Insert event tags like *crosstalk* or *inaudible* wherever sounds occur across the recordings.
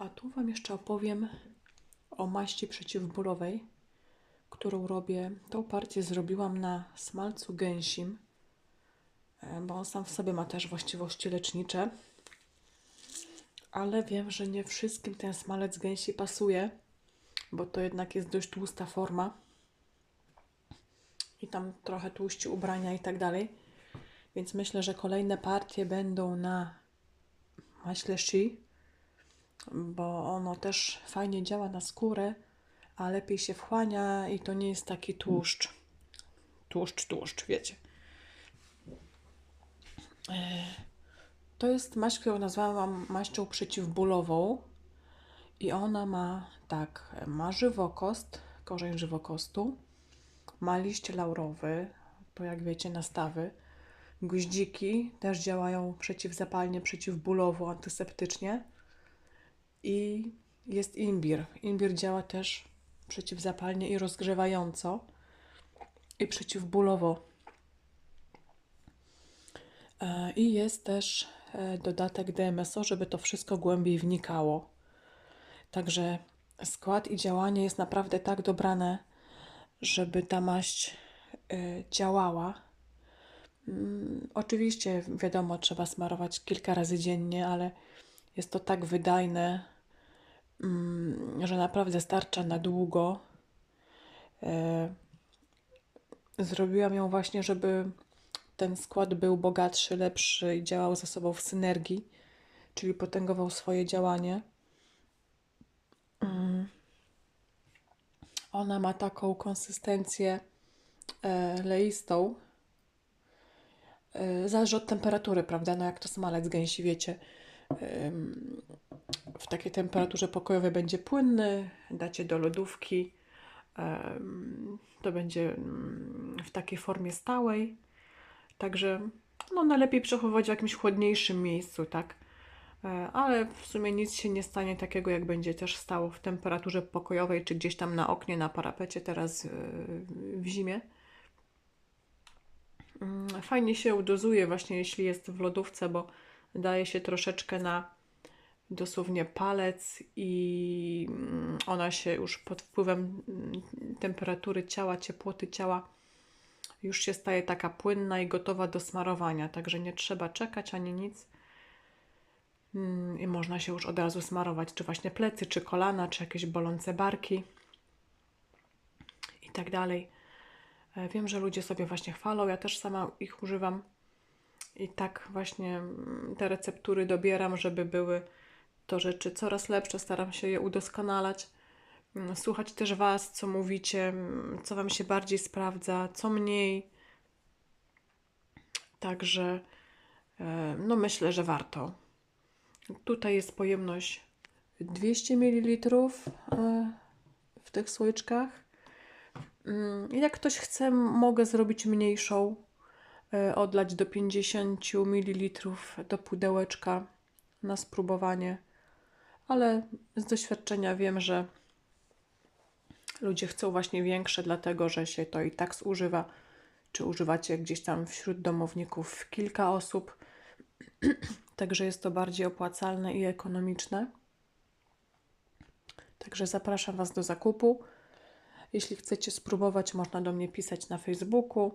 A tu Wam jeszcze opowiem o maści przeciwbólowej, którą robię. Tą partię zrobiłam na smalcu gęsim, e, bo on sam w sobie ma też właściwości lecznicze. Ale wiem, że nie wszystkim ten smalec gęsi pasuje, bo to jednak jest dość tłusta forma. I tam trochę tłuści ubrania i tak dalej. Więc myślę, że kolejne partie będą na maśle shea bo ono też fajnie działa na skórę, a lepiej się wchłania i to nie jest taki tłuszcz. Tłuszcz, tłuszcz, wiecie. E, to jest maść, którą nazwałam maścią przeciwbólową i ona ma tak, ma żywokost, korzeń żywokostu, ma liść laurowy, to jak wiecie nastawy, guździki też działają przeciwzapalnie, przeciwbólowo, antyseptycznie i jest imbir. Imbir działa też przeciwzapalnie i rozgrzewająco i przeciwbólowo. E, I jest też e, dodatek DMSO, żeby to wszystko głębiej wnikało. Także skład i działanie jest naprawdę tak dobrane, żeby ta maść e, działała. Mm, oczywiście, wiadomo, trzeba smarować kilka razy dziennie, ale jest to tak wydajne, że naprawdę starcza na długo. E, zrobiłam ją właśnie, żeby ten skład był bogatszy, lepszy i działał ze sobą w synergii, czyli potęgował swoje działanie. Mm. Ona ma taką konsystencję e, leistą. E, zależy od temperatury, prawda? No jak to smalec gęsi, wiecie takiej temperaturze pokojowej będzie płynny, dacie do lodówki, to będzie mm, w takiej formie stałej. Także no, najlepiej przechowywać w jakimś chłodniejszym miejscu, tak? E, ale w sumie nic się nie stanie takiego, jak będzie też stało w temperaturze pokojowej, czy gdzieś tam na oknie, na parapecie teraz e, w zimie. Mm, fajnie się dozuje właśnie, jeśli jest w lodówce, bo daje się troszeczkę na dosłownie palec i mm, ona się już pod wpływem mm, temperatury ciała, ciepłoty ciała już się staje taka płynna i gotowa do smarowania, także nie trzeba czekać ani nic. Mm, I można się już od razu smarować, czy właśnie plecy, czy kolana, czy jakieś bolące barki i tak dalej. E, wiem, że ludzie sobie właśnie chwalą, ja też sama ich używam. I tak właśnie te receptury dobieram, żeby były to rzeczy coraz lepsze, staram się je udoskonalać. Mm, słuchać też Was, co mówicie, mm, co Wam się bardziej sprawdza, co mniej. Także e, no myślę, że warto. Tutaj jest pojemność 200 ml e, w tych słoiczkach. Jak ktoś chce, mogę zrobić mniejszą E, odlać do 50 ml do pudełeczka na spróbowanie, ale z doświadczenia wiem, że ludzie chcą właśnie większe, dlatego że się to i tak zużywa. Czy używacie gdzieś tam wśród domowników kilka osób, *clears throat* także jest to bardziej opłacalne i ekonomiczne. Także zapraszam Was do zakupu. Jeśli chcecie spróbować, można do mnie pisać na Facebooku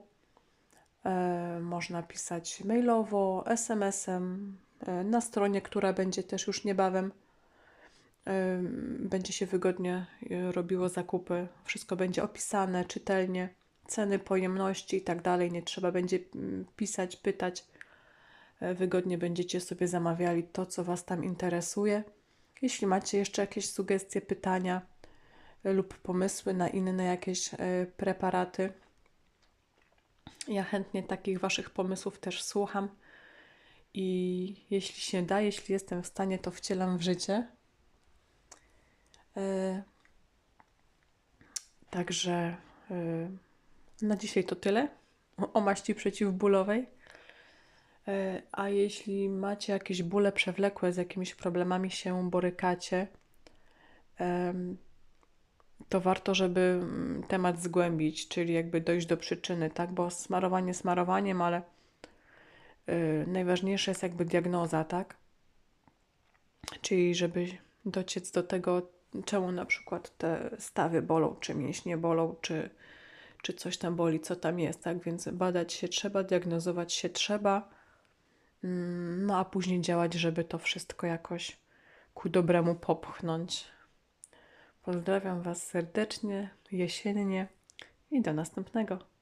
E, można pisać mailowo, SMS-em, e, na stronie, która będzie też już niebawem. E, będzie się wygodnie robiło zakupy. Wszystko będzie opisane czytelnie, ceny, pojemności i tak dalej. Nie trzeba będzie mm, pisać, pytać. Wygodnie będziecie sobie zamawiali to, co Was tam interesuje. Jeśli macie jeszcze jakieś sugestie, pytania lub pomysły na inne jakieś preparaty, ja chętnie takich Waszych pomysłów też słucham i jeśli się da, jeśli jestem w stanie, to wcielam w życie. E, także e, na dzisiaj to tyle o maści przeciwbólowej. E, a jeśli macie jakieś bóle przewlekłe, z jakimiś problemami się borykacie, to warto, żeby mm, temat zgłębić, czyli jakby dojść do przyczyny, tak? Bo smarowanie smarowaniem, ale najważniejsza jest jakby diagnoza, tak? Czyli żeby dociec do tego, czemu na przykład te stawy bolą, czy mięśnie bolą, czy, czy coś tam boli, co tam jest, tak? Więc badać się trzeba, diagnozować się trzeba, mm, no a później działać, żeby to wszystko jakoś ku dobremu popchnąć. Pozdrawiam Was serdecznie, jesiennie i do następnego.